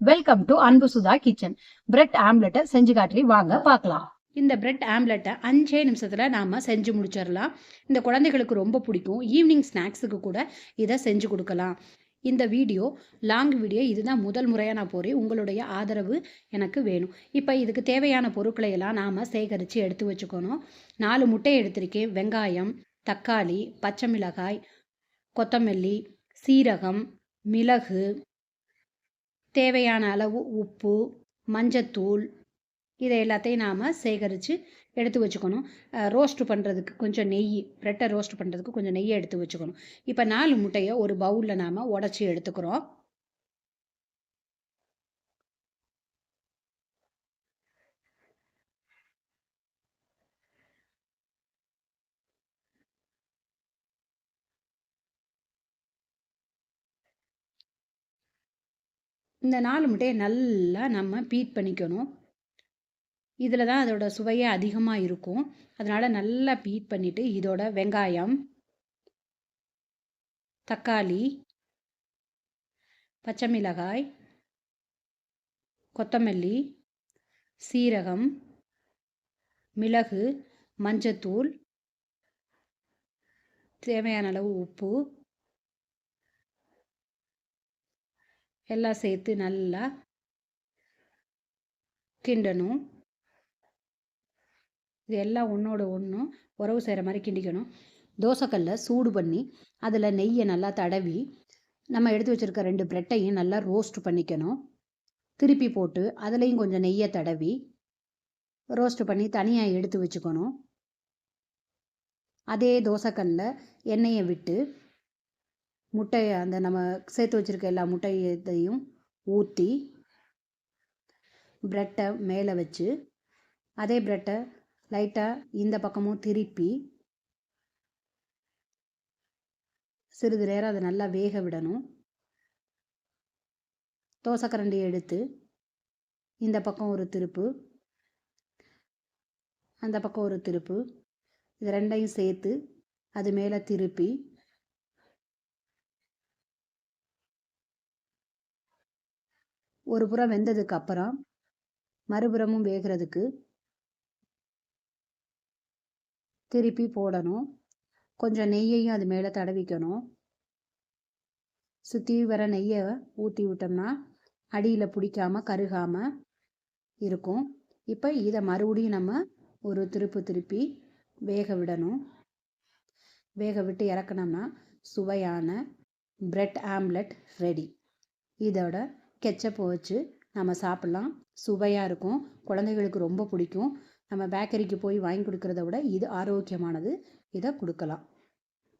Welcome to அன்பு Sudha kitchen bread ஆம்லெட்டை செஞ்சு காட்டி வாங்க பார்க்கலாம். இந்த பிரெட் ஆம்லெட்டை அஞ்சே நிமிஷத்தில் நாம் செஞ்சு முடிச்சிடலாம். இந்த குழந்தைகளுக்கு ரொம்ப பிடிக்கும். ஈவினிங் ஸ்நாக்ஸுக்கு கூட இதை செஞ்சு கொடுக்கலாம். இந்த வீடியோ லாங் வீடியோ இதுதான் முதல் முறையாக நான் போகிறேன் உங்களுடைய ஆதரவு எனக்கு வேணும். இப்போ இதுக்கு தேவையான பொருட்களை எல்லாம் நாம் சேகரித்து எடுத்து வச்சுக்கணும். நாலு முட்டை எடுத்திருக்கேன். வெங்காயம் தக்காளி பச்சை மிளகாய் கொத்தமல்லி சீரகம் மிளகு தேவையான அளவு உப்பு மஞ்சத்தூள் இதை எல்லாத்தையும் நாம் சேகரித்து எடுத்து வச்சுக்கணும். ரோஸ்ட் பண்ணுறதுக்கு கொஞ்சம் நெய் ப்ரெட்டை ரோஸ்ட் பண்ணுறதுக்கு கொஞ்சம் நெய்யை எடுத்து வச்சுக்கணும். இப்போ நாலு முட்டையை ஒரு பவுலில் நாம் உடச்சி எடுத்துக்கிறோம். இந்த நாலு முட்டையை நல்லா நம்ம பீட் பண்ணிக்கணும். இதில் தான் அதோட சுவையே அதிகமாக இருக்கும். அதனால் நல்லா பீட் பண்ணிவிட்டு இதோட வெங்காயம் தக்காளி பச்சை மிளகாய் கொத்தமல்லி சீரகம் மிளகு மஞ்சத்தூள் தேவையான அளவு உப்பு எல்லாம் சேர்த்து நல்லா கிண்டணும். இது எல்லாம் ஒன்றோட ஒன்றும் உறவு செய்கிற மாதிரி கிண்டிக்கணும். தோசைக்கல்லை சூடு பண்ணி அதில் நெய்யை நல்லா தடவி நம்ம எடுத்து வச்சுருக்க ரெண்டு ப்ரெட்டையும் நல்லா ரோஸ்ட் பண்ணிக்கணும். திருப்பி போட்டு அதுலேயும் கொஞ்சம் நெய்யை தடவி ரோஸ்ட் பண்ணி தனியாக எடுத்து வச்சுக்கணும். அதே தோசைக்கல்லில் எண்ணெயை விட்டு முட்டையை அந்த நம்ம சேர்த்து வச்சுருக்க எல்லா முட்டையத்தையும் ஊற்றி ப்ரெட்டை மேலே வச்சு அதே ப்ரெட்டை லைட்டாக இந்த பக்கமும் திருப்பி சிறிது நேரம் அதை நல்லா வேக விடணும். தோசைக்கரண்டி எடுத்து இந்த பக்கம் ஒரு திருப்பு அந்த பக்கம் ஒரு திருப்பு இது ரெண்டையும் சேர்த்து அது மேலே திருப்பி ஒரு புறம் வெந்ததுக்கு அப்புறம் மறுபுறமும் வேகிறதுக்கு திருப்பி போடணும். கொஞ்சம் நெய்யையும் அது மேலே தடவிக்கணும். சுற்றி வர நெய்யை ஊற்றி விட்டோம்னா அடியில் பிடிக்காம கருகாமல் இருக்கும். இப்போ இதை மறுபடியும் நம்ம ஒரு திருப்பு திருப்பி வேக விடணும். வேக விட்டு இறக்கணும்னா சுவையான பிரெட் ஆம்லெட் ரெடி இதோட கெச்சப்பை வச்சு நம்ம சாப்பிட்லாம். சுவையாக இருக்கும். குழந்தைகளுக்கு ரொம்ப பிடிக்கும். நம்ம பேக்கரிக்கு போய் வாங்கி கொடுக்குறத விட இது ஆரோக்கியமானது. இதை கொடுக்கலாம்.